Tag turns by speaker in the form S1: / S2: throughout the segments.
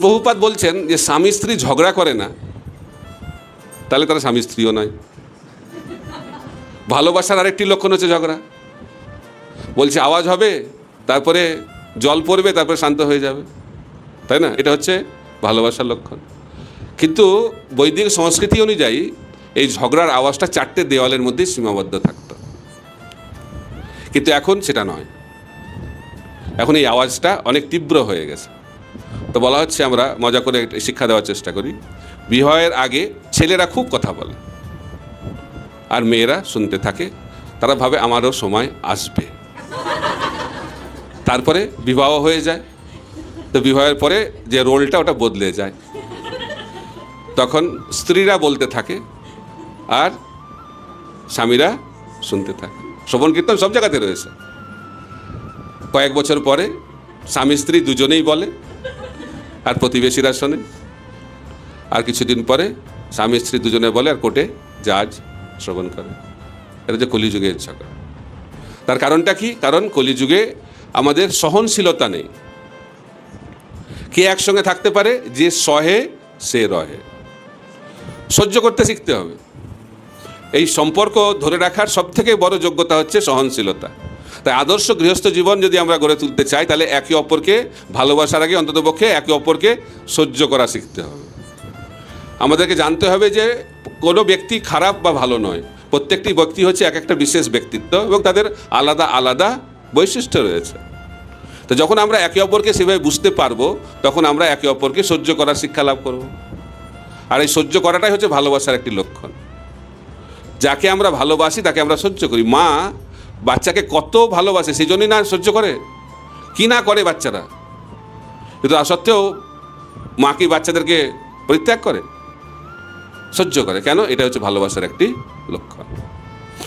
S1: বহুপাত বলছেন যে স্বামী স্ত্রী ঝগড়া করে না, তাহলে তারা স্বামী স্ত্রীও নয়। ভালোবাসার আরেকটি লক্ষণ হচ্ছে ঝগড়া। বলছে, আওয়াজ হবে, তারপরে জল পড়বে, তারপরে শান্ত হয়ে যাবে। তাই না? এটা হচ্ছে ভালোবাসার লক্ষণ। কিন্তু বৈদিক সংস্কৃতি অনুযায়ী এই ঝগড়ার আওয়াজটা চারটে দেওয়ালের মধ্যে সীমাবদ্ধ থাকতো। কিন্তু এখন সেটা নয়। এখন এই আওয়াজটা অনেক তীব্র হয়ে গেছে। তো বলা হচ্ছে আমরা মজা করে শিক্ষা দেওয়ার চেষ্টা করি। বিবাহের আগে ছেলেরা খুব কথা বলে আর মেয়েরা শুনতে থাকে, তারা ভাবে আমারও সময় আসবে। তারপরে বিবাহ হয়ে যায়, তো বিবাহের পরে যে রোলটা ওটা বদলে যায়। তখন স্ত্রীরা বলতে থাকে আর স্বামীরা শুনতে থাকে। শ্রবণ কীর্তন সব জায়গাতে রয়েছে। কয়েক বছর পরে স্বামী স্ত্রী দুজনেই বলে আর প্রতিবেশীরা শোনে। আর কিছুদিন পরে স্বামী স্ত্রী দুজনে বলে, আর কোর্টে জাজ শ্রবণ করে। এটা হচ্ছে কলিযুগের ঝগড়া তার কারণটা কি? কারণ কলিযুগে আমাদের সহনশীলতা নেই। কে একসঙ্গে থাকতে পারে? যে সহে, সে রহে। সহ্য করতে শিখতে হবে। এই সম্পর্ক ধরে রাখার সব থেকে বড় যোগ্যতা হচ্ছে সহনশীলতা। তাই আদর্শ গৃহস্থ জীবন যদি আমরা গড়ে তুলতে চাই, তাহলে একে অপরকে ভালোবাসার আগে অন্ততপক্ষে একে অপরকে সহ্য করা শিখতে হবে। আমাদেরকে জানতে হবে যে কোনো ব্যক্তি খারাপ বা ভালো নয়। প্রত্যেকটি ব্যক্তি হচ্ছে এক একটা বিশেষ ব্যক্তিত্ব এবং তাদের আলাদা আলাদা বৈশিষ্ট্য রয়েছে। তো যখন আমরা একে অপরকে সেভাবে বুঝতে পারব, তখন আমরা একে অপরকে সহ্য করার শিক্ষা লাভ করব। আর এই সহ্য করাটাই হচ্ছে ভালোবাসার একটি লক্ষণ। যাকে আমরা ভালোবাসি, তাকে আমরা সহ্য করি। মা বাচ্চাকে কত ভালোবাসে সেই জন্যই না সহ্য করে? কি না করে বাচ্চারা? কিন্তু তা সত্ত্বেও মা কি বাচ্চাদেরকে পরিত্যাগ করে? সহ্য করে। কেন? এটা হচ্ছে ভালোবাসার একটি লক্ষণ।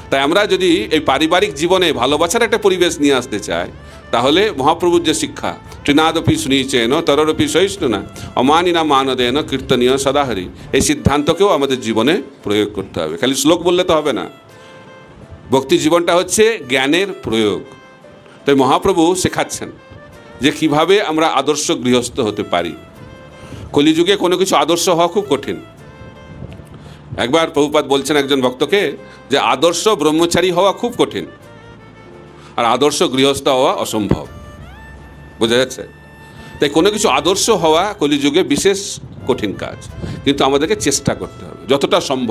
S1: তাই আমরা যদি এই পারিবারিক জীবনে ভালোবাসার একটা পরিবেশ নিয়ে আসতে চাই, তাহলে মহাপ্রভুর যে শিক্ষা তৃণাদপি শুনিয়েছেন তররপি সহিষ্ণু না অমানিনা মানদেন, কীর্তনীয় সদাহরি, এই সিদ্ধান্তকেও আমাদের জীবনে প্রয়োগ করতে হবে। খালি শ্লোক বললে তো হবে না। ভক্তি জীবনটা হচ্ছে জ্ঞানের প্রয়োগ। তাই মহাপ্রভু শেখাচ্ছেন যে কীভাবে আমরা আদর্শ গৃহস্থ হতে পারি। কলিযুগে কোনো কিছু আদর্শ হওয়া খুব কঠিন। একবার প্রভুপাত বলছেন একজন ভক্তকে যে আদর্শ ব্রহ্মচারী হওয়া খুব কঠিন আর আদর্শ গৃহস্থ হওয়া অসম্ভব। বোঝা যাচ্ছে? তাই কোনো কিছু আদর্শ হওয়া কলিযুগে বিশেষ কঠিন কাজ। কিন্তু আমাদেরকে চেষ্টা করতে হবে, যতটা সম্ভব।